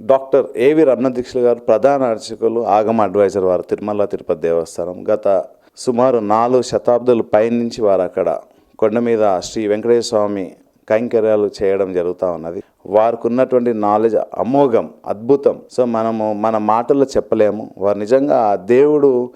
Doctor ఏవి రమణదీక్షలు గారు ప్రధాన అర్చకులు ఆగమ అడ్వైజర్ వారు తిరుమల తిరుపతి దేవస్థానం. గత సుమారు నాలుగు శతాబ్దాలు పైనుంచి వారు అక్కడ కొండ మీద శ్రీ వెంకటేశ్వర స్వామి కైంకర్యాలు చేయడం జరుగుతూ ఉన్నది. వారికి ఉన్నటువంటి నాలెడ్జ్ అమోఘం అద్భుతం. సో మనము మన మాటల్లో చెప్పలేము. వారు నిజంగా ఆ దేవుడు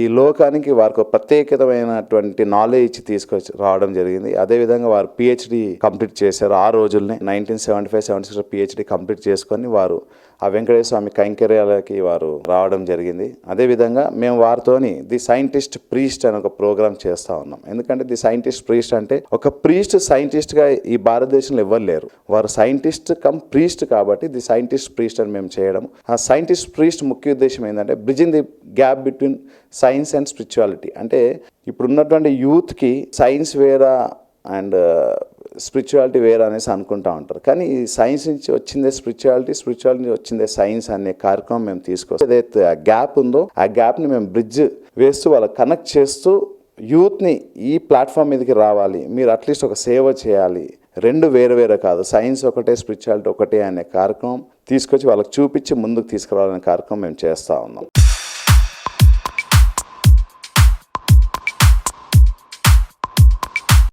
ఈ లోకానికి వారికి ప్రత్యేకతమైనటువంటి నాలెడ్జ్ ఇచ్చి తీసుకొచ్చి రావడం జరిగింది. అదేవిధంగా వారు పిహెచ్డి కంప్లీట్ చేశారు. ఆ రోజుల్నే nineteen seventy five seventy six P H D complete చేసుకొని వారు ఆ వెంకటేశ్వర స్వామి కైంకర్యాలకి వారు రావడం జరిగింది. అదేవిధంగా మేము వారితోని ది సైంటిస్ట్ ప్రీస్ట్ అని ఒక ప్రోగ్రామ్ చేస్తూ ఉన్నాం. ఎందుకంటే ది సైంటిస్ట్ ప్రీస్ట్ అంటే ఒక ప్రీస్ట్ సైంటిస్ట్గా ఈ భారతదేశంలో ఎవ్వరు లేరు. వారు సైంటిస్ట్ కమ్ ప్రీస్ట్ కాబట్టి ది సైంటిస్ట్ ప్రీస్ట్ అని మేము చేయడం ఆ సైంటిస్ట్ ప్రీస్ట్ ముఖ్య ఉద్దేశం ఏంటంటే bridging the gap between science and spirituality. అంటే ఇప్పుడున్నటువంటి యూత్కి సైన్స్ వేరా అండ్ స్పిరిచువాలిటీ వేరు అనేసి అనుకుంటా ఉంటారు. కానీ ఈ సైన్స్ నుంచి వచ్చిందే స్పిరిచువాలిటీ స్పిరిచువాలిటీ నుంచి వచ్చిందే సైన్స్ అనే కార్యక్రమం మేము తీసుకొస్తాం. ఏదైతే ఆ గ్యాప్ ఉందో ఆ గ్యాప్ని మేము బ్రిడ్జ్ వేస్తూ వాళ్ళకి కనెక్ట్ చేస్తూ యూత్ని ఈ ప్లాట్ఫామ్ మీదకి రావాలి. మీరు అట్లీస్ట్ ఒక సేవ చేయాలి. రెండు వేరు వేరే కాదు. సైన్స్ ఒకటే స్పిరిచువాలిటీ ఒకటే అనే కార్యక్రమం తీసుకొచ్చి వాళ్ళకి చూపించి ముందుకు తీసుకురావాలనే కార్యక్రమం మేము చేస్తూ ఉన్నాం.